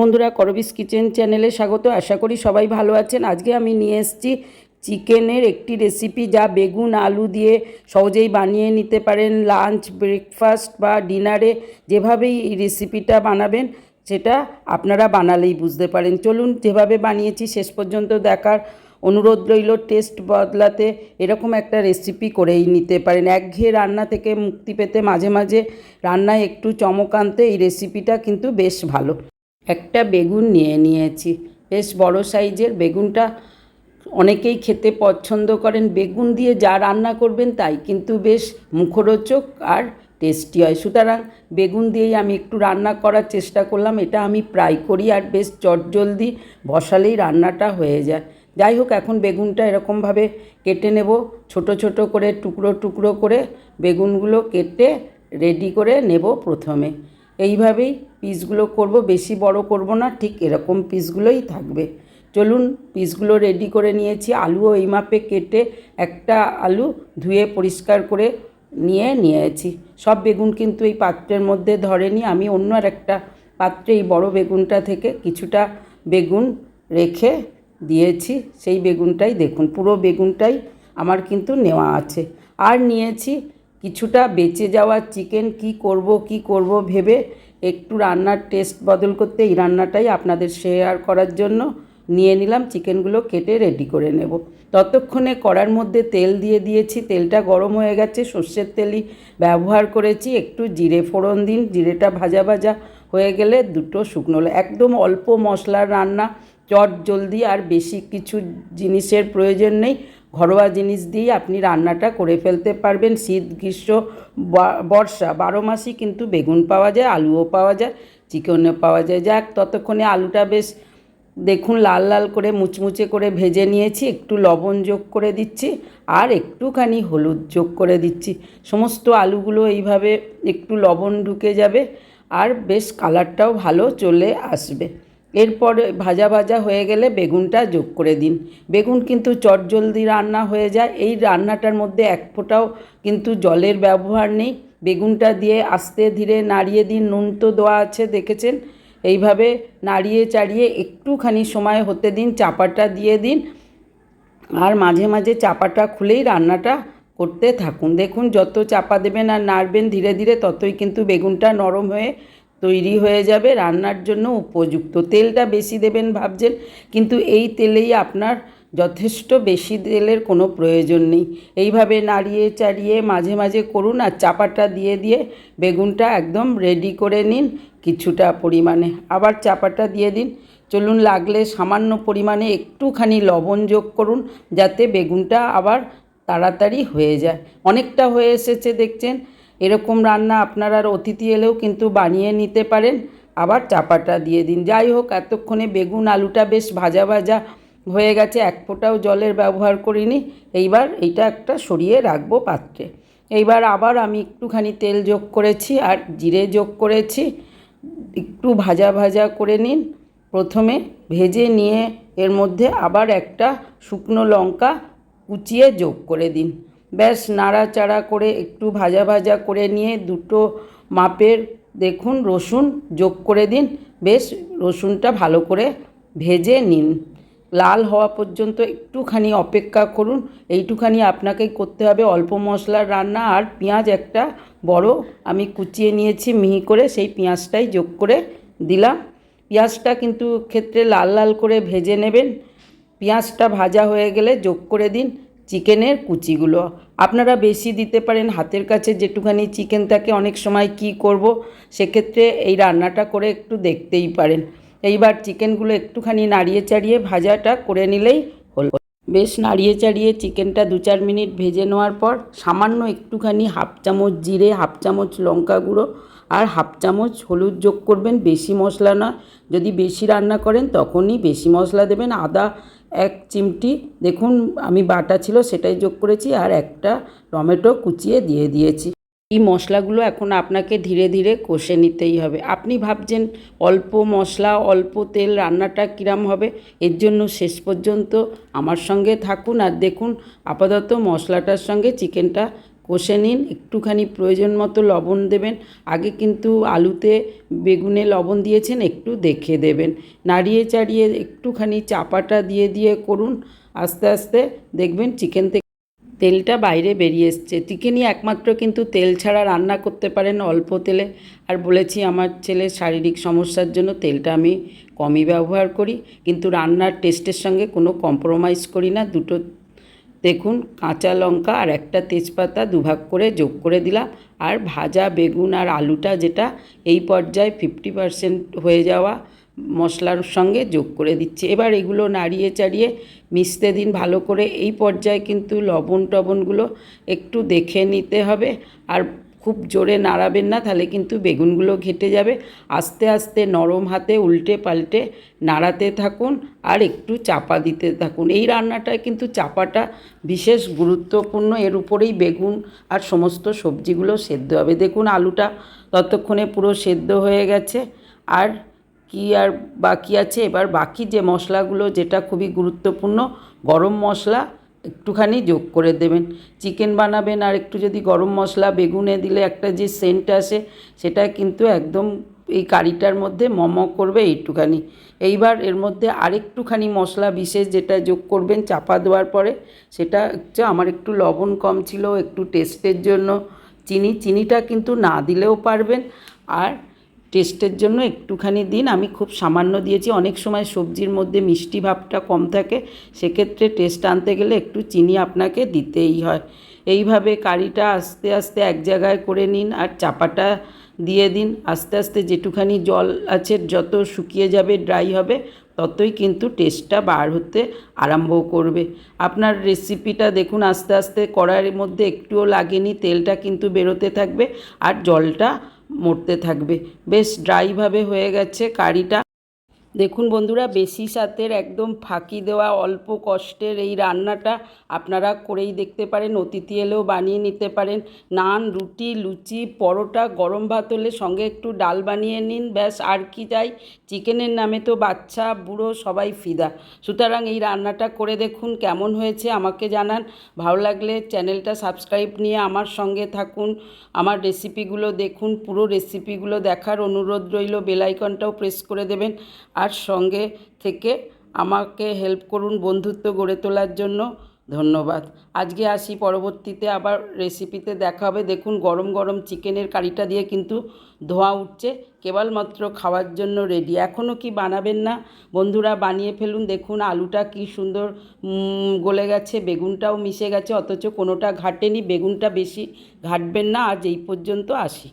বন্ধুরা, করবিস কিচেন চ্যানেলে স্বাগত। আশা করি সবাই ভালো আছেন। আজকে আমি নিয়ে এসেছি চিকেনের একটি রেসিপি যা বেগুন, আলু দিয়ে সহজেই বানিয়ে নিতে পারেন লাঞ্চ ব্রেকফাস্ট বা ডিনারে যেভাবেই এই রেসিপিটা বানাবেন, সেটা আপনারা বানালেই বুঝতে পারেন। চলুন যেভাবে বানিয়েছি, শেষ পর্যন্ত দেখার অনুরোধ রইল টেস্ট বদলাতে এরকম একটা রেসিপি করেই নিতে পারেন। একঘেয়ে রান্না থেকে মুক্তি পেতে মাঝে মাঝে রান্নায় একটু চমক আনতে এই রেসিপিটা কিন্তু বেশ ভালো। একটা বেগুন নিয়ে নিয়েছি। বেশ বড় সাইজের বেগুনটা অনেকেই খেতে পছন্দ করেন। বেগুন দিয়ে যা রান্না করবেন তাই, কিন্তু বেশ মুখরোচক আর টেস্টি হয়। সুতরাং বেগুন দিয়েই আমি একটু রান্না করার চেষ্টা করলাম। এটা আমি প্রায় করি আর বেশ চটজলদি বসালেই রান্নাটা হয়ে যায়। যাই হোক, এখন বেগুনটা এরকমভাবে কেটে নেব। ছোট ছোট করে, টুকরো টুকরো করে বেগুনগুলো কেটে রেডি করে নেব প্রথমে। এইভাবেই পিসগুলো করব, বেশি বড় করব না, ঠিক এরকম পিসগুলোই থাকবে। চলুন, পিসগুলো রেডি করে নিয়েছি। আলুও এই মাপে কেটে একটা আলু ধুয়ে পরিষ্কার করে নিয়ে নিয়েছি। সব বেগুন কিন্তু এই পাত্রের মধ্যে ধরেনি। আমি অন্য আর একটা পাত্রে এই বড় বেগুনটা থেকে কিছুটা বেগুন রেখে দিয়েছি। সেই বেগুনটাই দেখুন, পুরো বেগুনটাই আমার কিন্তু নেওয়া আছে। আর নিয়েছি কিছুটা বেঁচে যাওয়া চিকেন কি করব কি করব ভেবে একটু রান্নার টেস্ট বদল করতে এই রান্নাটাই আপনাদের শেয়ার করার জন্য নিয়ে নিলাম। চিকেনগুলো কেটে রেডি করে নেব। ততক্ষণে কড়ার মধ্যে তেল দিয়ে দিয়েছি। তেলটা গরম হয়ে গেছে, সর্ষের তেলই ব্যবহার করেছি। একটু জিরে ফোড়ন দিন, জিরেটা ভাজা ভাজা হয়ে গেলে দুটো শুকনো। একদম অল্প মশলার রান্না, চট জলদি, আর বেশি কিছু জিনিসের প্রয়োজন নেই। ঘরোয়া জিনিস দিয়েই আপনি রান্নাটা করে ফেলতে পারবেন। শীত, গ্রীষ্ম বর্ষা বারো মাসই কিন্তু বেগুন পাওয়া যায়, আলুও পাওয়া যায়, চিকেনও পাওয়া যায়। যাক, ততক্ষণে আলুটা বেশ দেখুন লাল লাল করে মুচমুচে করে ভেজে নিয়েছি, একটু লবণ যোগ করে দিচ্ছি আর একটুখানি হলুদ যোগ করে দিচ্ছি। সমস্ত আলুগুলো এইভাবে একটু লবণ ঢুকে যাবে আর বেশ কালারটাও ভালো চলে আসবে। এরপর ভাজা ভাজা হয়ে গেলে বেগুনটা যোগ করে দিন। বেগুন কিন্তু চটজলদি রান্না হয়ে যায়। এই রান্নাটার মধ্যে এক ফোঁটাও কিন্তু জলের ব্যবহার নেই। বেগুনটা দিয়ে আস্তে ধীরে নাড়িয়ে দিন। নুন তো দেওয়া আছে, দেখেছেন? এইভাবে নাড়িয়ে চাড়িয়ে একটুখানি সময় হতে দিন, চাপাটা দিয়ে দিন। আর মাঝে মাঝে চাপাটা খুলেই রান্নাটা করতে থাকুন। দেখুন, যত চাপা দেবেন আর নাড়বেন ধীরে ধীরে, ততই কিন্তু বেগুনটা নরম হয়ে তৈরি হয়ে যাবে। রান্নার জন্য উপযুক্ত তেলটা বেশি দেবেন ভাবছেন। কিন্তু এই তেলেই আপনার যথেষ্ট বেশি তেলের কোনো প্রয়োজন নেই। এইভাবে নাড়িয়ে চাড়িয়ে মাঝে মাঝে করুন আর চাপাটা দিয়ে দিয়ে বেগুনটা একদম রেডি করে নিন কিছুটা পরিমাণে। আবার চাপাটা দিয়ে দিন। চলুন লাগলে সামান্য পরিমাণে একটুখানি লবণ যোগ করুন যাতে বেগুনটা আবার তাড়াতাড়ি হয়ে যায়। অনেকটা হয়ে এসেছে দেখছেন। এরকম রান্না আপনারা অতিথি এলেও কিন্তু বানিয়ে নিতে পারেন। আবার চাপাটা দিয়ে দিন। যাই হোক, এতক্ষণে বেগুন, আলুটা বেশ ভাজা ভাজা হয়ে গেছে। এক ফোঁটাও জলের ব্যবহার করিনি। এইবার এইটা একটা সরিয়ে রাখব পাত্রে। এইবার আবার আমি একটুখানি তেল যোগ করেছি আর জিরে যোগ করেছি। একটু ভাজা ভাজা করে নিন। প্রথমে ভেজে নিয়ে এর মধ্যে আবার একটা শুকনো লঙ্কা কুচিয়ে যোগ করে দিন। ব্যাস নাড়াচাড়া করে একটু ভাজা ভাজা করে নিয়ে দুটো মাপের দেখুন রসুন যোগ করে দিন। বেশ রসুনটা ভালো করে ভেজে নিন। লাল হওয়া পর্যন্ত একটুখানি অপেক্ষা করুন। এইটুখানি আপনাকেই করতে হবে। অল্প মশলার রান্না আর পেঁয়াজ একটা বড় আমি কুচিয়ে নিয়েছি মিহি করে, সেই পেঁয়াজটাই যোগ করে দিলাম। পেঁয়াজটা কিন্তু ক্ষেত্রে লাল লাল করে ভেজে নেবেন। পেঁয়াজটা ভাজা হয়ে গেলে যোগ করে দিন। চিকেনের কুচিগুলো। আপনারা বেশি দিতে পারেন হাতের কাছে, যেটুখানি চিকেন থাকে, অনেক সময় কি করব, সেক্ষেত্রে এই রান্নাটা করে একটু দেখতেই পারেন। এইবার চিকেনগুলো একটুখানি নাড়িয়ে চাড়িয়ে ভাজাটা করে নিলেই হলো। বেশ নাড়িয়ে চাড়িয়ে চিকেনটা দু চার মিনিট ভেজে নেওয়ার পর সামান্য একটুখানি হাফ চামচ জিরে, হাফ চামচ লঙ্কা গুঁড়ো আর হাফ চামচ হলুদ যোগ করবেন। বেশি মশলা না যদি বেশি রান্না করেন তখনই বেশি মশলা দেবেন। আদা এক চিমটি, দেখুন, আমি বাটা ছিল সেটাই যোগ করেছি আর একটা টমেটো কুচিয়ে দিয়ে দিয়েছি। এই মশলাগুলো এখন আপনাকে ধীরে ধীরে কষে নিতেই হবে। আপনি ভাবছেন অল্প মশলা, অল্প তেল রান্নাটা কিরাম হবে? এর জন্য শেষ পর্যন্ত আমার সঙ্গে থাকুন আর দেখুন আপাতত মশলাটার সঙ্গে চিকেনটা কষে নিন, একটুখানি প্রয়োজন মতো লবণ দেবেন। আগে কিন্তু আলুতে বেগুনে লবণ দিয়েছেন, একটু দেখে দেবেন। নাড়িয়ে চাড়িয়ে একটুখানি চাপাটা দিয়ে দিয়ে করুন। আস্তে আস্তে দেখবেন চিকেন থেকে তেলটা বাইরে বেরিয়ে এসছে। চিকেনই একমাত্র কিন্তু তেল ছাড়া রান্না করতে পারেন অল্প তেলে। আর বলেছি, আমার ছেলের শারীরিক সমস্যার জন্য তেলটা আমি কমই ব্যবহার করি। কিন্তু রান্নার টেস্টের সঙ্গে কোনো কম্প্রোমাইজ করি না। দুটো দেখুন, কাঁচা লঙ্কা আর একটা তেজপাতা দুভাগ করে যোগ করে দিলাম। আর ভাজা বেগুন আর আলুটা যেটা এই পর্যায়ে ফিফটি পারসেন্ট হয়ে যাওয়া মশলার সঙ্গে যোগ করে দিচ্ছি। এবার এগুলো নাড়িয়ে চাড়িয়ে মিশতে দিন ভালো করে। এই পর্যায়ে কিন্তু লবণ টবণগুলো একটু দেখে নিতে হবে। আর খুব জোরে নাড়াবেন না, তাহলে কিন্তু বেগুনগুলো ঘেটে যাবে। আস্তে আস্তে নরম হাতে উল্টে পাল্টে নাড়াতে থাকুন আর একটু চাপা দিতে থাকুন। এই রান্নাটায় কিন্তু চাপাটা বিশেষ গুরুত্বপূর্ণ। এর উপরেই বেগুন আর সমস্ত সবজিগুলো সেদ্ধ হবে। দেখুন আলুটা ততক্ষণে পুরো সেদ্ধ হয়ে গেছে। আর কি আর বাকি আছে? এবার বাকি যে মশলাগুলো, যেটা খুবই গুরুত্বপূর্ণ, গরম মশলা একটুখানি যোগ করে দেবেন। চিকেন বানাবেন আর একটু যদি গরম মশলা, বেগুনে দিলে একটা যে সেন্ট আসে, সেটা কিন্তু একদম এই কারিটার মধ্যে মম করবে এইটুখানি। এইবার এর মধ্যে আরেকটুখানি মশলা বিশেষ যেটা যোগ করবেন চাপা দেওয়ার পরে, সেটা হচ্ছে আমার একটু লবণ কম ছিল, একটু টেস্টের জন্য। চিনি, চিনিটা কিন্তু না দিলেও পারবেন। আর টেস্টের জন্য একটুখানি দিন। আমি খুব সামান্য দিয়েছি। অনেক সময় সবজির মধ্যে মিষ্টি ভাবটা কম থাকে। সেক্ষেত্রে টেস্ট আনতে গেলে একটু চিনি আপনাকে দিতেই হয়। এইভাবে কারিটা আস্তে আস্তে এক জায়গায় করে নিন আর চাপাটা দিয়ে দিন। আস্তে আস্তে যেটুখানি জল আছে, যত শুকিয়ে যাবে, ড্রাই হবে, ততই কিন্তু টেস্টটা বার হতে আরম্ভ করবে। আপনার রেসিপিটা দেখুন, আস্তে আস্তে কড়াইয়ের মধ্যে একটুও লাগেনি। তেলটা কিন্তু বেরোতে থাকবে আর জলটা মরতে থাকবে। বেশ ড্রাইভাবে হয়ে গেছে কারিটা। দেখুন বন্ধুরা, বেশি সাতের একদম ফাঁকি দেওয়া, অল্প কষ্টের এই রান্নাটা আপনারা করেই দেখতে পারেন, অতিথি এলেও বানিয়ে নিতে পারেন। নান, রুটি, লুচি, পরোটা, গরম ভাত হলে সঙ্গে একটু ডাল বানিয়ে নিন, ব্যাস, আর কি চাই। চিকেনের নামে তো বাচ্চা, বুড়ো, সবাই ফিদা। সুতরাং এই রান্নাটা করে দেখুন কেমন হয়েছে, আমাকে জানান। ভালো লাগলে চ্যানেলটা সাবস্ক্রাইব নিয়ে আমার সঙ্গে থাকুন। আমার রেসিপিগুলো দেখুন, পুরো রেসিপিগুলো দেখার অনুরোধ রইল বেলাইকনটাও প্রেস করে দেবেন। আর সঙ্গে থেকে আমাকে হেল্প করুন বন্ধুত্ব গড়ে তোলার জন্য। ধন্যবাদ। আজকে আসি, পরবর্তীতে আবার রেসিপিতে দেখা হবে দেখুন, গরম গরম চিকেনের কারিটা দিয়ে কিন্তু ধোঁয়া উঠছে, কেবলমাত্র খাওয়ার জন্য রেডি এখনও কি বানাবেন না? বন্ধুরা, বানিয়ে ফেলুন। দেখুন, আলুটা কি সুন্দর গলে গেছে, বেগুনটাও মিশে গেছে, অথচ কোনোটা ঘাটেনি। বেগুনটা বেশি ঘাটবেন না। আজ এই পর্যন্ত আসি।